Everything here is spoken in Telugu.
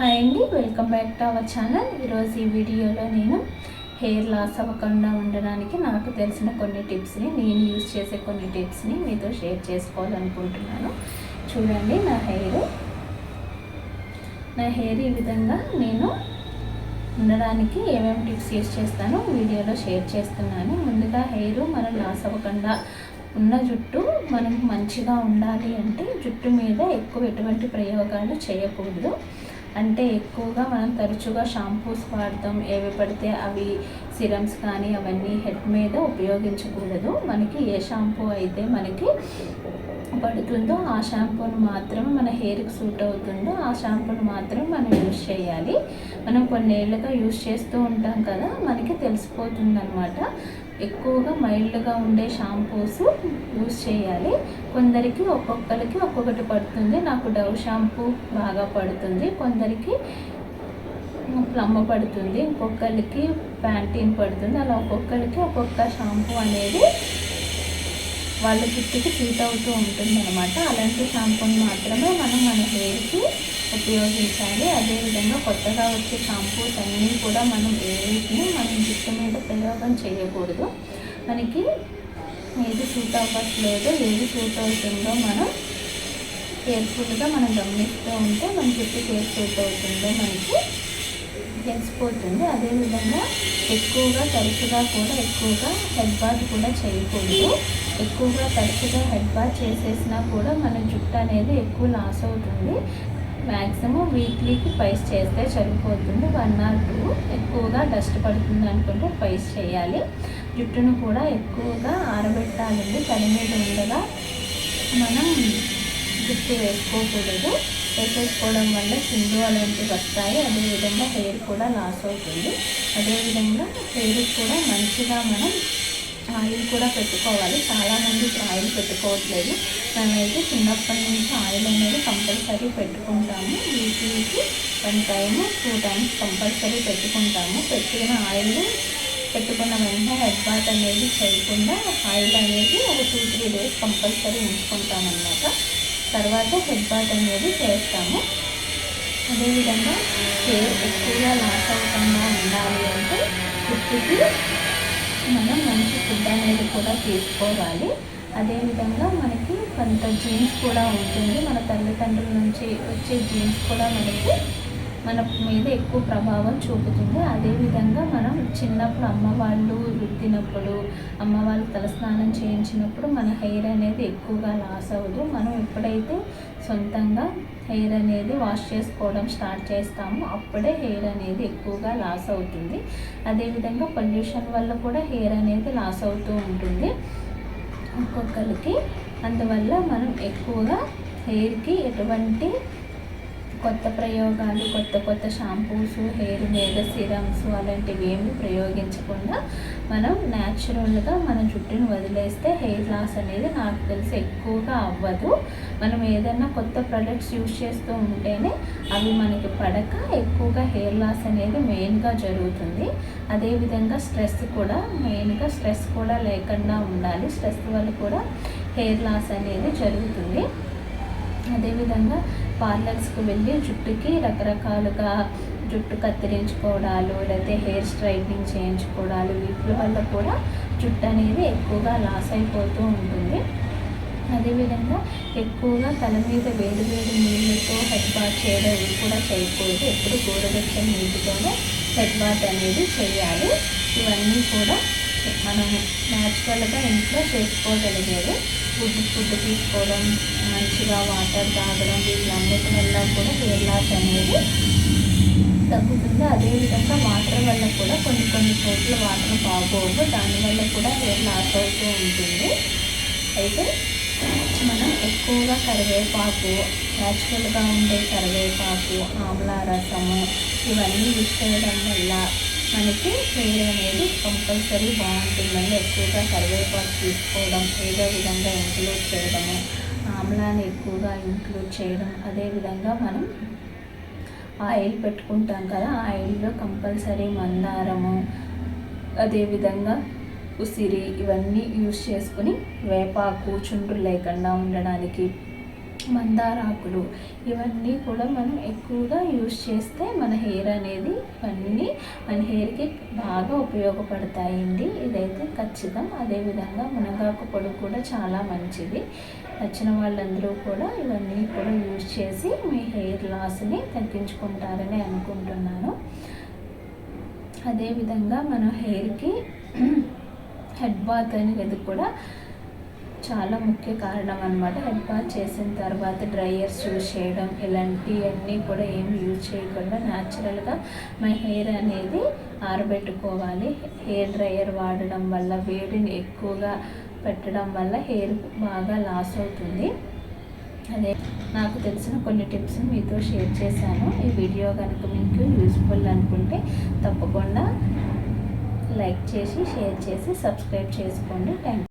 హాయ్ అండి welcome back to our channel. ఈరోజు ఈ వీడియోలో నేను హెయిర్ లాస్ అవ్వకుండా ఉండడానికి నాకు తెలిసిన కొన్ని టిప్స్ని నేను యూజ్ చేసే కొన్ని టిప్స్ని మీతో షేర్ చేసుకోవాలనుకుంటున్నాను. చూడండి నా హెయిర్. నా హెయిర్ ఈ విధంగా నేను ఉండడానికి ఏమేమి టిప్స్ యూజ్ చేస్తానో వీడియోలో షేర్ చేస్తున్నాను. ముందుగా హెయిర్ మనం లాస్ అవ్వకుండా ఉన్న జుట్టు మనకు మంచిగా ఉండాలి అంటే జుట్టు మీద ఎక్కువ ఎటువంటి ప్రయోగాలు చేయకూడదు. అంటే ఎక్కువగా మనం తరచుగా షాంపూస్ వాడతాం. ఏవి పడితే అవి సిరమ్స్ కానీ అవన్నీ హెడ్ మీద ఉపయోగించకూడదు. మనకి ఏ షాంపూ అయితే మనకి పడుతుందో ఆ షాంపూను మాత్రం మన హెయిర్కి సూట్ అవుతుందో ఆ షాంపూను మాత్రం మనం యూజ్ చేయాలి. మనం కొన్నేళ్ళుగా యూజ్ చేస్తూ ఉంటాం కదా మనకి తెలిసిపోతుంది అనమాట ఎక్కువగా మైల్డ్గా ఉండే షాంపూస్ యూజ్ చేయాలి. కొందరికి ఒక్కొక్కరికి ఒక్కొక్కటి పడుతుంది. నాకు డవ్ షాంపూ బాగా పడుతుంది. కొందరికి ప్లమ్మ పడుతుంది. ఇంకొకరికి ప్యాంటీన్ పడుతుంది. అలా ఒక్కొక్కరికి ఒక్కొక్క షాంపూ అనేది వాళ్ళ జుట్టుకి సీట్ అవుతూ ఉంటుంది అనమాట అలాంటి షాంపూని మాత్రమే మనం మన హెయిర్కి ఉపయోగించాలి. అదేవిధంగా కొత్తగా వచ్చే షాంపూస్ అన్నీ కూడా మనం ఏవిటిని మనం జుట్టు మీద ప్రయోగం చేయకూడదు. మనకి ఏది సూట్ అవ్వట్లేదో ఏది సూట్ అవుతుందో మనం కేర్ఫుల్గా మనం గమనిస్తూ ఉంటే మన జుట్టు ఏది సూట్ అవుతుందో మనకి తెలిసిపోతుంది. అదేవిధంగా ఎక్కువగా తరచుగా కూడా ఎక్కువగా హెడ్ బాత్ కూడా చేయకూడదు. ఎక్కువగా తరచుగా హెడ్ బాత్ చేసేసినా కూడా మన జుట్టు అనేది ఎక్కువ లాస్ అవుతుంది మ్యాక్సిమం వీక్లీకి పైస్ చేస్తే సరిపోతుంది. వన్ ఆర్ టూ ఎక్కువగా డస్ట్ పడుతుంది అనుకుంటే పైస్ చేయాలి. జుట్టును కూడా ఎక్కువగా ఆరబెట్టాలండి. తల మీద ఉండగా మనం జుట్టు వేసుకోకూడదు. వేసేసుకోవడం వల్ల చిందు అలాంటివి వస్తాయి. అదేవిధంగా హెయిర్ కూడా లాస్ అవుతుంది. అదేవిధంగా హెయిర్ కూడా మంచిగా మనం ఆయిల్ కూడా పెట్టుకోవాలి. చాలామంది ఆయిల్ పెట్టుకోవట్లేదు. మేమైతే చిన్నప్పటి నుంచి ఆయిల్ అనేది కంపల్సరీ పెట్టుకుంటాము. వీక్లీకి one time two times compulsory పెట్టుకుంటాము. పెట్టిన ఆయిల్ పెట్టుకున్న వెంటనే హెడ్ బాత్ అనేది చేయకుండా ఆయిల్ అనేది ఒక టూ త్రీ డేస్ కంపల్సరీ ఉంచుకుంటాం అన్నమాట తర్వాత హెడ్ బాత్ అనేది చేస్తాము. అదేవిధంగా హెయిర్ ఎక్కువగా లాస్ అవ్వకుండా ఉండాలి అంటే జుట్టుకి మనం మంచి అనేది కూడా తీసుకోవాలి. అదేవిధంగా మనకి కొంత జీన్స్ కూడా ఉంటుంది. మన తల్లిదండ్రుల నుంచి వచ్చే జీన్స్ కూడా మనకి మన మీద ఎక్కువ ప్రభావం చూపుతుంది. అదేవిధంగా మనం చిన్నప్పుడు అమ్మ వాళ్ళు రుద్దినప్పుడు అమ్మ వాళ్ళు తలస్నానం చేయించినప్పుడు మన హెయిర్ అనేది ఎక్కువగా లాస్ అవ్వదు. మనం ఎప్పుడైతే సొంతంగా హెయిర్ అనేది వాష్ చేసుకోవడం స్టార్ట్ చేస్తాము. అప్పుడే హెయిర్ అనేది ఎక్కువగా లాస్ అవుతుంది. అదేవిధంగా పొల్యూషన్ వల్ల కూడా హెయిర్ అనేది లాస్ అవుతూ ఉంటుంది. ఒక్కొక్కరికి అందువల్ల మనం ఎక్కువగా హెయిర్కి ఎటువంటి కొత్త ప్రయోగాలు కొత్త కొత్త షాంపూస్ హెయిర్ మీద సిరమ్స్ అలాంటివి ఏమి ప్రయోగించకుండా మనం న్యాచురల్గా మన జుట్టును వదిలేస్తే హెయిర్ లాస్ అనేది నాకు తెలిసి ఎక్కువగా అవ్వదు. మనం ఏదైనా కొత్త ప్రొడక్ట్స్ యూజ్ చేస్తూ ఉంటేనే అవి మనకి పడక ఎక్కువగా హెయిర్ లాస్ అనేది మెయిన్గా జరుగుతుంది. అదేవిధంగా స్ట్రెస్ కూడా మెయిన్గా స్ట్రెస్ కూడా లేకుండా ఉండాలి. స్ట్రెస్ వల్ల కూడా హెయిర్ లాస్ అనేది జరుగుతుంది. అదేవిధంగా పార్లర్స్కి వెళ్ళి జుట్టుకి రకరకాలుగా జుట్టు కత్తిరించుకోవడాలు లేకపోతే హెయిర్ స్ట్రైట్నింగ్ చేయించుకోవడాలు వీటి వల్ల కూడా జుట్టు అనేది ఎక్కువగా లాస్ అయిపోతూ ఉంటుంది. అదేవిధంగా ఎక్కువగా తల మీద వేడి వేడి నీళ్ళతో హెడ్ బాత్ చేయడం కూడా చేయకూడదు. ఎప్పుడు గోరువెచ్చని నీటితోనే హెడ్ బాత్ అనేది చేయాలి. ఇవన్నీ కూడా మనం న్యాచురల్గా ఇంట్లో చేసుకోగలిగేది ఫుడ్ ఫుడ్ తీసుకోవడం మంచిగా వాటర్ తాగడం వీళ్ళన్నిటి వల్ల కూడా హెయిర్ లాస్ అనేది తగ్గుతుంది. అదేవిధంగా వాటర్ వల్ల కూడా కొన్ని కొన్ని చోట్ల వాటర్ బాగోవు. దానివల్ల కూడా హెయిర్ లాస్ అవుతూ ఉంటుంది. అయితే మనం ఎక్కువగా కరివేపాకు న్యాచురల్గా ఉండే కరివేపాకు ఆమ్లా రసము ఇవన్నీ యూజ్ చేయడం వల్ల మనకి హెయిర్ అనేది కంపల్సరీ బాగుంటుందండి. ఎక్కువగా కరివేపాకు తీసుకోవడం ఏదో విధంగా ఇంక్లూడ్ చేయడము ఆమ్లాన్ని ఎక్కువగా ఇంక్లూడ్ చేయడం అదేవిధంగా మనం ఆయిల్ పెట్టుకుంటాం కదా ఆయిల్లో కంపల్సరీ మందారము అదేవిధంగా ఉసిరి ఇవన్నీ యూస్ చేసుకుని వేపాకు చుండ్రు లేకుండా ఉండడానికి మందారాకులు. ఇవన్నీ కూడా మనం ఎక్కువగా యూజ్ చేస్తే మన హెయిర్ అనేది ఇవన్నీ మన హెయిర్కి బాగా ఉపయోగపడతాయండి. ఇదైతే ఖచ్చితం. అదేవిధంగా మునగాకు పొడి కూడా చాలా మంచిది. నచ్చిన వాళ్ళందరూ కూడా ఇవన్నీ కూడా యూజ్ చేసి మీ హెయిర్ లాస్ని తగ్గించుకుంటారని అనుకుంటున్నాను. అదేవిధంగా మన హెయిర్కి హెడ్ బాత్ అనేది కూడా చాలా ముఖ్య కారణం అనమాట హెడ్ బాత్ చేసిన తర్వాత డ్రైయర్స్ యూజ్ చేయడం ఇలాంటివన్నీ కూడా ఏమి యూజ్ చేయకుండా న్యాచురల్గా మన హెయిర్ అనేది ఆరబెట్టుకోవాలి. హెయిర్ డ్రైయర్ వాడడం వల్ల వేడిని ఎక్కువగా పెట్టడం వల్ల హెయిర్ బాగా లాస్ అవుతుంది. అదే నాకు తెలిసిన కొన్ని టిప్స్ మీతో షేర్ చేశాను. ఈ వీడియో కనుక మీకు యూస్ఫుల్ అనుకుంటే తప్పకుండా లైక్ చేసి షేర్ చేసి సబ్స్క్రైబ్ చేసుకోండి. థ్యాంక్